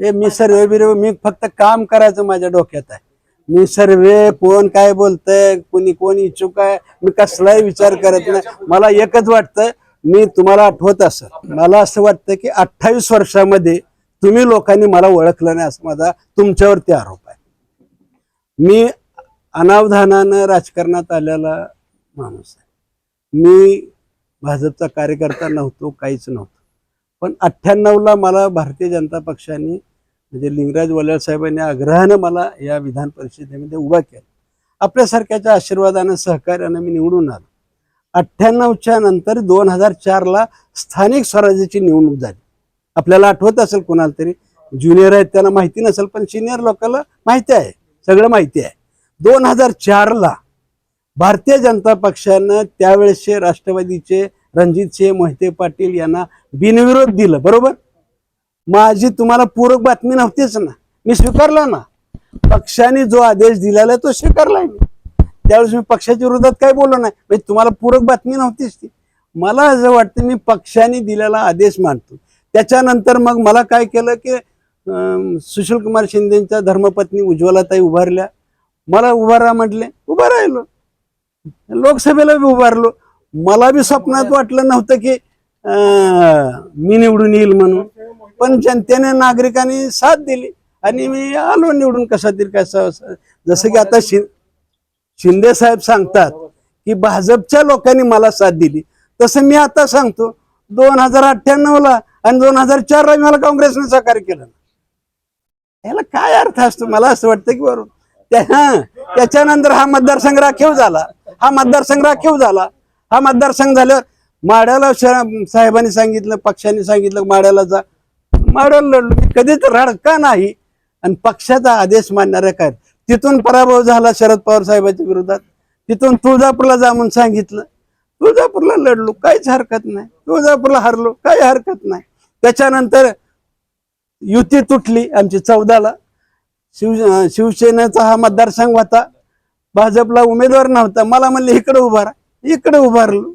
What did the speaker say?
हे मी सर्वे बिर्वे मी फक्त काम करायचं माझ्या डोक्यात आहे. मी सर्वे कोण काय बोलतंय कोणी कोण इच्छुक आहे मी कसलाही विचार करत नाही. मला एकच वाटतं मी तुम्हाला आठवत असं मला असं वाटतं की अठ्ठावीस वर्षामध्ये तुम्ही लोकांनी मला ओळखलं नाही असं माझा तुमच्यावरती आरोप आहे. मी अनावधानानं राजकारणात आलेला माणूस आहे. मी भाजपचा कार्यकर्ता नव्हतो काहीच नव्हतो. पण अठ्ठ्याण्णवला मला भारतीय जनता पक्षाने म्हणजे लिंगराज वल्याळ साहेबांनी आग्रहानं मला या विधान परिषदेमध्ये उभा केला. आपल्यासारख्याच्या आशीर्वादानं सहकार्यानं मी निवडून आलो. अठ्ठ्याण्णवच्या नंतर दोन हजार चारला स्थानिक स्वराज्याची निवडणूक झाली. आपल्याला आठवत असेल कोणाला तरी? ज्युनियर आहेत त्यांना माहिती नसेल पण सिनियर लोकांना माहिती आहे. सगळं माहिती आहे. दोन हजार चारला भारतीय जनता पक्षानं त्यावेळेसचे राष्ट्रवादीचे रणजितसिंह मोहिते पाटील यांना बिनविरोध दिलं. बरोबर? माझी तुम्हाला पूरक बातमी नव्हतीच ना. मी स्वीकारला ना. पक्षाने जो आदेश दिलेला आहे तो स्वीकारलाय मी. त्यावेळेस मी पक्षाच्या विरोधात काय बोललो नाही. म्हणजे तुम्हाला पूरक बातमी नव्हतीच ती. मला असं वाटतं मी पक्षाने दिलेला आदेश मानतो. त्याच्यानंतर मग मला काय केलं की सुशील कुमार शिंदेच्या धर्मपत्नी उज्ज्वलाताई उभारल्या. मला उभा राहा म्हटले. उभा राहिलो. लोकसभेला बी उभारलो. मला बी स्वप्नात वाटलं नव्हतं की मी निवडून येईल म्हणून. पण जनतेने नागरिकांनी साथ दिली. आणि मी आलो निवडून कसा तरी कसं जसं की आता शि शिंदे साहेब सांगतात की भाजपच्या लोकांनी मला साथ दिली. तसं मी आता सांगतो दोन हजार अठ्ठ्याण्णव ला आणि दोन हजार चार ला मला काँग्रेसने सहकार्य केलं. याला काय अर्थ असतो? मला असं वाटतं की बरोबर त्या हा, त्याच्यानंतर हा मतदारसंघ राखीव झाला. हा मतदारसंघ राखीव झाला. हा मतदारसंघ झाल्यावर माड्याला साहेबांनी सांगितलं पक्षाने सांगितलं माड्याला जा. माड्याला लढलो मी कधीच रडका नाही. आणि पक्षाचा आदेश मानणाऱ्या काय? तिथून पराभव झाला शरद पवार साहेबांच्या विरोधात. तिथून तुळजापूरला जा म्हणून सांगितलं. तुळजापूरला लढलो. काहीच हरकत नाही. तुळजापूरला हरलो. काही हरकत नाही. त्याच्यानंतर युती तुटली आमची चौदाला. शिव शिवसेनेचा हा मतदारसंघ होता. भाजपला उमेदवार नव्हता. मला म्हणले इकडे उभारा इकडे उभारलो.